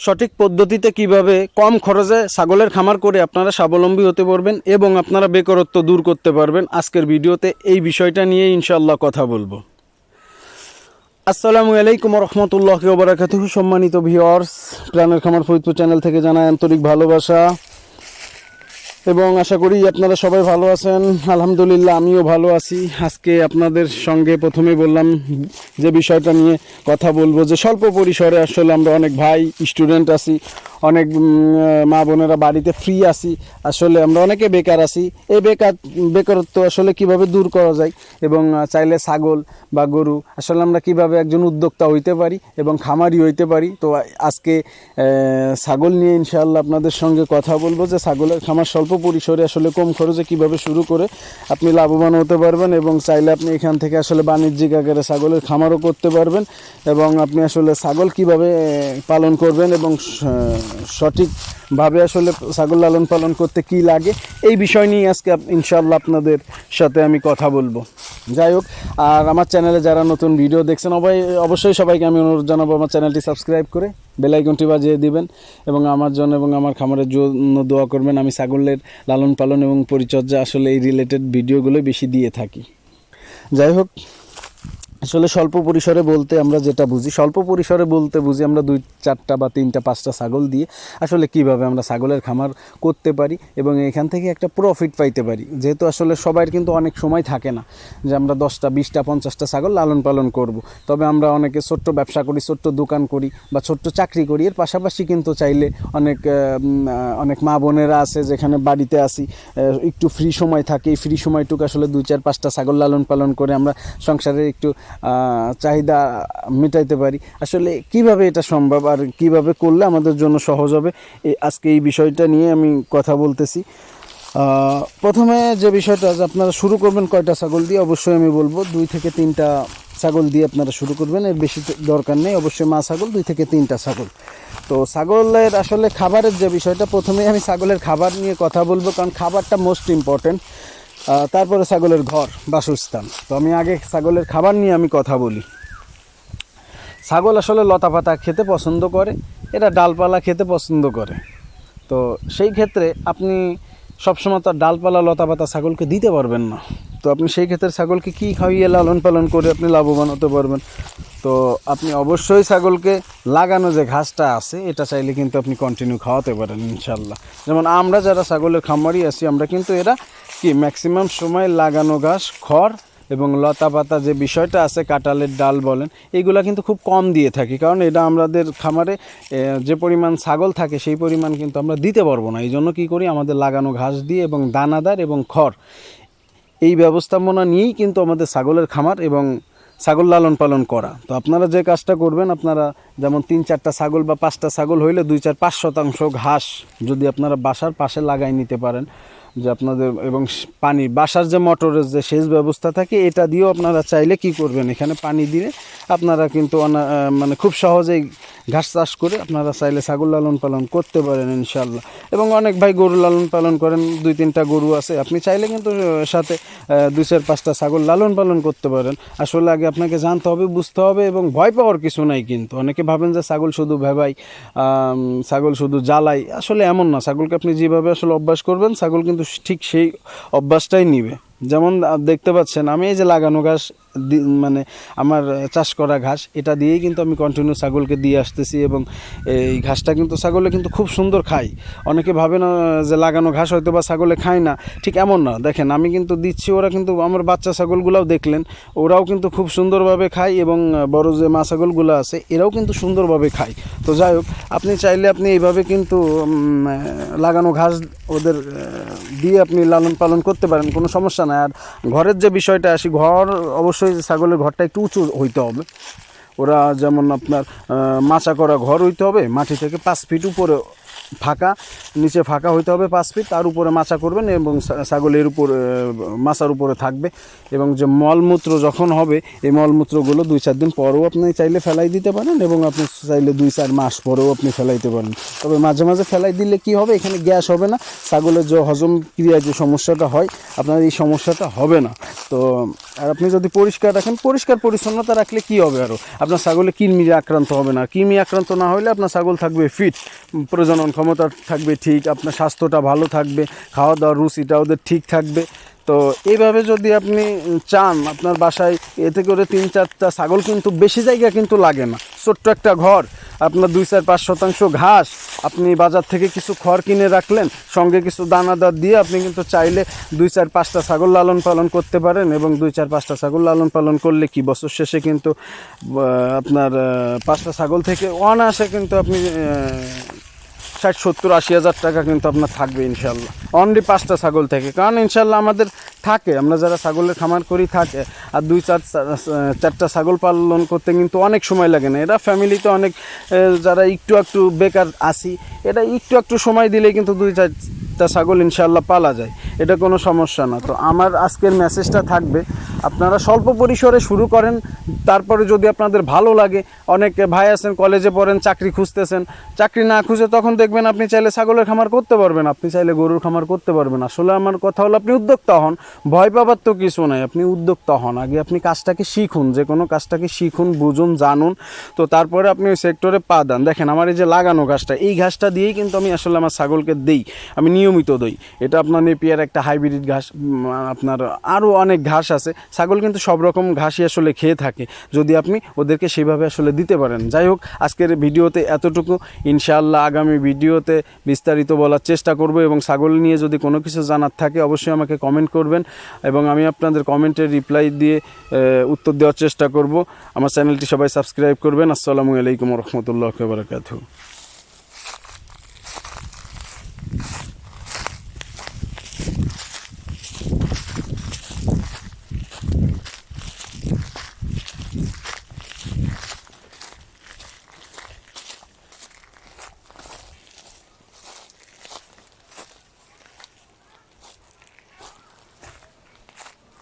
সঠিক পদ্ধতিতে কীভাবে কম খরচে ছাগলের খামার করে আপনারা স্বাবলম্বী হতে পারবেন এবং আপনারা বেকারত্ব দূর করতে পারবেন, আজকের ভিডিওতে এই বিষয়টা নিয়ে ইনশাল্লাহ কথা বলব। আসসালামু আলাইকুম রহমতুল্লাহ ওবরাকাত সম্মানিত ভিওর্স প্রাণের খামার ফরিদপুর চ্যানেল থেকে জানায় আন্তরিক ভালোবাসা। এবং আশা করি আপনারা সবাই ভালো আছেন। আলহামদুলিল্লাহ, আমিও ভালো আছি। আজকে আপনাদের সঙ্গে প্রথমে বললাম যে বিষয়টা নিয়ে কথা বলব যে স্বল্প পরিসরে আসলে আমরা অনেক ভাই, স্টুডেন্ট আছি। অনেক মা বোনেরা বাড়িতে ফ্রি আছি। আসলে আমরা অনেকে বেকার আছি। এই বেকার, বেকারত্ব আসলে কীভাবে দূর করা যায়? এবং চাইলে ছাগল বা গরু, আসলে আমরা কীভাবে একজন উদ্যোক্তা হইতে পারি এবং খামারি হইতে পারি? তো আজকে ছাগল নিয়ে ইনশাআল্লাহ আপনাদের সঙ্গে কথা বলব যে ছাগলের খামার স্বল্প পরিসরে আসলে কম খরচে কীভাবে শুরু করে আপনি লাভবান হতে পারবেন এবং চাইলে আপনি এখান থেকে আসলে বাণিজ্যিক আকারে ছাগলের খামারও করতে পারবেন এবং আপনি আসলে ছাগল কীভাবে পালন করবেন এবং সঠিকভাবে আসলে ছাগল লালন পালন করতে কি লাগে, এই বিষয় নিয়ে আজকে ইনশাল্লাহ আপনাদের সাথে আমি কথা বলব। যাই হোক, আর আমার চ্যানেলে যারা নতুন ভিডিও দেখছেন অবশ্যই অবশ্যই সবাইকে আমি অনুরোধ জানাব আমার চ্যানেলটি সাবস্ক্রাইব করে বেলাইকনটি বাজিয়ে দিবেন এবং আমার জন্য এবং আমার খামারের জন্য দোয়া করবেন, আমি ছাগলের লালন পালন এবং পরিচর্যা আসলে এই রিলেটেড ভিডিওগুলো বেশি দিয়ে থাকি। যাই হোক আসলে স্বল্প পরিসরে বলতে আমরা যেটা বুঝি, স্বল্প পরিসরে বলতে বুঝি আমরা দুই, চারটা বা তিনটা, পাঁচটা ছাগল দিয়ে আসলে কীভাবে আমরা ছাগলের খামার করতে পারি এবং এখান থেকে একটা প্রফিট পাইতে পারি। যেহেতু আসলে সবার কিন্তু অনেক সময় থাকে না যে আমরা দশটা, বিশটা, পঞ্চাশটা ছাগল লালন পালন করব। তবে আমরা অনেকে ছোট্ট ব্যবসা করি, ছোট্ট দোকান করি বা ছোট্ট চাকরি করি। এর পাশাপাশি কিন্তু চাইলে অনেক অনেক মা বোনেরা আছে যেখানে বাড়িতে আসি একটু ফ্রি সময় থাকে। এই ফ্রি সময়টুকু আসলে দুই, চার, পাঁচটা ছাগল লালন পালন করে আমরা সংসারের একটু চাহিদা মেটাইতে পারি। আসলে কীভাবে এটা সম্ভব আর কীভাবে করলে আমাদের জন্য সহজ হবে আজকে এই বিষয়টা নিয়ে আমি কথা বলতেছি। প্রথমে যে বিষয়টা আপনারা শুরু করবেন কয়টা ছাগল দিয়ে, অবশ্যই আমি বলব, দুই থেকে তিনটা ছাগল দিয়ে আপনারা শুরু করবেন, এর বেশি দরকার নেই, অবশ্যই মা ছাগল, দুই থেকে তিনটা ছাগল। তো ছাগলের আসলে খাবারের যে বিষয়টা, প্রথমেই আমি ছাগলের খাবার নিয়ে কথা বলব, কারণ খাবারটা মোস্ট ইম্পর্টেন্ট তারপরে ছাগলের ঘর, বাসস্থান। তো আমি আগে ছাগলের খাবার নিয়ে আমি কথা বলি। ছাগল আসলে লতা পাতা খেতে পছন্দ করে এরা ডালপালা খেতে পছন্দ করে। তো সেই ক্ষেত্রে আপনি সবসময় তো ডালপালা লতা পাতা ছাগলকে দিতে পারবেন না। তো আপনি সেই ক্ষেত্রে ছাগলকে কী খাইয়ে লালন পালন করে আপনি লাভবান হতে পারবেন? তো আপনি অবশ্যই ছাগলকে লাগানো যে ঘাসটা আছে, এটা চাইলে কিন্তু আপনি কন্টিনিউ খাওয়াতে পারেন ইনশাল্লাহ যেমন আমরা যারা ছাগলের খামারি আছি, আমরা কিন্তু এরা কি ম্যাক্সিমাম সময় লাগানো ঘাস, খড় এবং লতা পাতা যে বিষয়টা আছে, কাঁঠালের ডাল বলেন এইগুলা কিন্তু খুব কম দিয়ে থাকি। কারণ এটা আমাদের খামারে যে পরিমাণ ছাগল থাকে, সেই পরিমাণ কিন্তু আমরা দিতে পারব না। এই জন্য কী করি, আমাদের লাগানো ঘাস দিয়ে এবং দানাদার এবং খড়, এই ব্যবস্থাপনা নিয়েই কিন্তু আমাদের ছাগলের খামার এবং ছাগল লালন পালন করা। তো আপনারা যে কাজটা করবেন, আপনারা যেমন তিন চারটা ছাগল বা পাঁচটা ছাগল হইলে দুই চার পাঁচ শতাংশ ঘাস যদি আপনারা বাসার পাশে লাগাই নিতে পারেন যে আপনাদের এবং পানি, বাসার যে মোটরের যে সেচ ব্যবস্থা থাকে, এটা দিয়েও আপনারা চাইলে কি করবেন? এখানে পানি দিয়ে আপনারা কিন্তু মানে খুব সহজেই ঘাস চাষ করে আপনারা চাইলে ছাগল লালন পালন করতে পারেন ইনশাল্লাহ এবং অনেক ভাই গরু লালন পালন করেন, দুই তিনটা গরু আছে, আপনি চাইলে কিন্তু সাথে দুই চার পাঁচটা ছাগল লালন পালন করতে পারেন। আসলে আগে আপনাকে জানতে হবে, বুঝতে হবে এবং ভয় পাওয়ার কিছু নাই কিন্তু। অনেকে ভাবেন যে ছাগল শুধু ভেবাই ছাগল শুধু জ্বালাই। আসলে এমন না, ছাগলকে আপনি যেভাবে আসলে অভ্যাস করবেন, ছাগল কিন্তু ঠিক সেই অভ্যাসটাই নিবে। যেমন দেখতে পাচ্ছেন, আমি এই যে লাগানো ঘাস মানে আমার চাষ করা ঘাস, এটা দিয়েই কিন্তু আমি কন্টিনিউ ছাগলকে দিয়ে আসতেছি এবং এই ঘাসটা কিন্তু ছাগলে কিন্তু খুব সুন্দর খাই। অনেকে ভাবে না যে লাগানো ঘাস হয়তো বা ছাগলে খায় না, ঠিক এমন না। দেখেন, আমি কিন্তু দিচ্ছি, ওরা কিন্তু আমার বাচ্চা ছাগলগুলাও দেখলেন, ওরাও কিন্তু খুব সুন্দরভাবে খায় এবং বড় যে মা ছাগলগুলো আছে, এরাও কিন্তু সুন্দরভাবে খায়। তো যাই হোক, আপনি চাইলে আপনি এইভাবে কিন্তু লাগানো ঘাস ওদের দিয়ে আপনি লালন পালন করতে পারেন, কোনো সমস্যা নাই আর ঘরের যে বিষয়টা আসি ঘর অবশ্যই ছাগলের ঘরটা একটু উঁচু হইতে হবে। ওরা যেমন আপনার মাচা করা ঘর হইতে হবে, মাটি থেকে পাঁচ ফিট উপরে ফাঁকা। নিচে ফাঁকা হইতে হবে পাঁচ ফিট, তার উপরে মাছা করবেন এবং ছাগলের উপর মাচার উপরে থাকবে। এবং যে মলমূত্র যখন হবে, এই মলমূত্রগুলো দুই চার দিন পরেও আপনি চাইলে ফেলাই দিতে পারেন এবং আপনি চাইলে দুই চার মাস পরেও আপনি ফেলাইতে পারেন। তবে মাঝে মাঝে ফেলাই দিলে কি হবে? এখানে গ্যাস হবে না। ছাগলের যে হজম ক্রিয়ায় যে সমস্যাটা হয়, আপনার এই সমস্যাটা হবে না। তো, আর আপনি যদি পরিষ্কার রাখেন, পরিষ্কার পরিচ্ছন্নতা রাখলে কি হবে আরও আপনার ছাগলে কৃমির আক্রান্ত হবে না। কৃমি আক্রান্ত না হলে আপনার ছাগল থাকবে ফিট প্রজনন ক্ষমতা থাকবে ঠিক, আপনার স্বাস্থ্যটা ভালো থাকবে খাওয়া দাওয়ার রুচিটা ওদের ঠিক থাকবে। তো এইভাবে যদি আপনি চান, আপনার বাসায় এতে করে তিন চারটা ছাগল কিন্তু বেশি জায়গা কিন্তু লাগে না। ছোট্ট একটা ঘর, আপনার দুই চার পাঁচ শতাংশ ঘাস, আপনি বাজার থেকে কিছু খড় কিনে রাখলেন, সঙ্গে কিছু দানাদার দিয়ে আপনি কিন্তু চাইলে দুই চার পাঁচটা ছাগল লালন পালন করতে পারেন এবং দুই চার পাঁচটা ছাগল লালন পালন করলে কি বছর শেষে কিন্তু আপনার পাঁচটা ছাগল থেকে অনায়াসে কিন্তু আপনি ষাট, সত্তর, আশি হাজার টাকা কিন্তু আপনার থাকবে ইনশাল্লাহ অনলি পাঁচটা ছাগল থেকে। কারণ ইনশাল্লাহ আমাদের থাকে, আমরা যারা ছাগলের খামার করি থাকে, আর দুই, চার চারটা ছাগল পালন করতে কিন্তু অনেক সময় লাগে না। এরা ফ্যামিলিতে অনেক যারা একটু একটু বেকার আসি এটা একটু একটু সময় দিলে কিন্তু দুই, চারটা ছাগল ইনশাল্লাহ পালা যায়। এটা কোনো সমস্যা না। তো আমার আজকের মেসেজটা থাকবে আপনারা স্বল্প পরিসরে শুরু করেন, তারপরে যদি আপনাদের ভালো লাগে, অনেক ভাই আছেন, কলেজে পড়েন, চাকরি খুঁজতেছেন, চাকরি না খুঁজে তখন দেখবেন আপনি চাইলে ছাগলের খামার করতে পারবেন, আপনি চাইলে গরুর খামার করতে পারবেন। আসলে আমার কথা হলো আপনি উদ্যোক্তা হন, ভয় পাবার তো কিছু নাই, আপনি উদ্যোক্তা হন, আগে আপনি কাজটাকে শিখুন, যে কোনো কাজটাকে শিখুন, বুঝুন, জানুন, তো তারপরে আপনি ওই সেক্টরে পা দেন। দেখেন আমার এই যে লাগানো ঘাসটা, এই ঘাসটা দিয়েই কিন্তু আমি আসলে আমার ছাগলকে দিই, আমি নিয়মিত দই। এটা আপনার নেপিয়ার একটা হাইব্রিড ঘাস আপনার আরও অনেক ঘাস আছে ছাগল কিন্তু সব রকম ঘাসই আসলে খেয়ে থাকে। যদি আপনি ওদেরকে সেভাবে আসলে দিতে পারেন। যাই হোক, আজকের ভিডিওতে এতটুকু। ইনশাআল্লাহ আগামী ভিডিওতে বিস্তারিত বলার চেষ্টা করব এবং ছাগল নিয়ে যদি কোনো কিছু জানার থাকে, অবশ্যই আমাকে কমেন্ট করবেন এবং আমি আপনাদের কমেন্টের রিপ্লাই দিয়ে উত্তর দেওয়ার চেষ্টা করব। আমার চ্যানেলটি সবাই সাবস্ক্রাইব করবেন। আসসালামু আলাইকুম রহমতুল্লাহ বারকাতু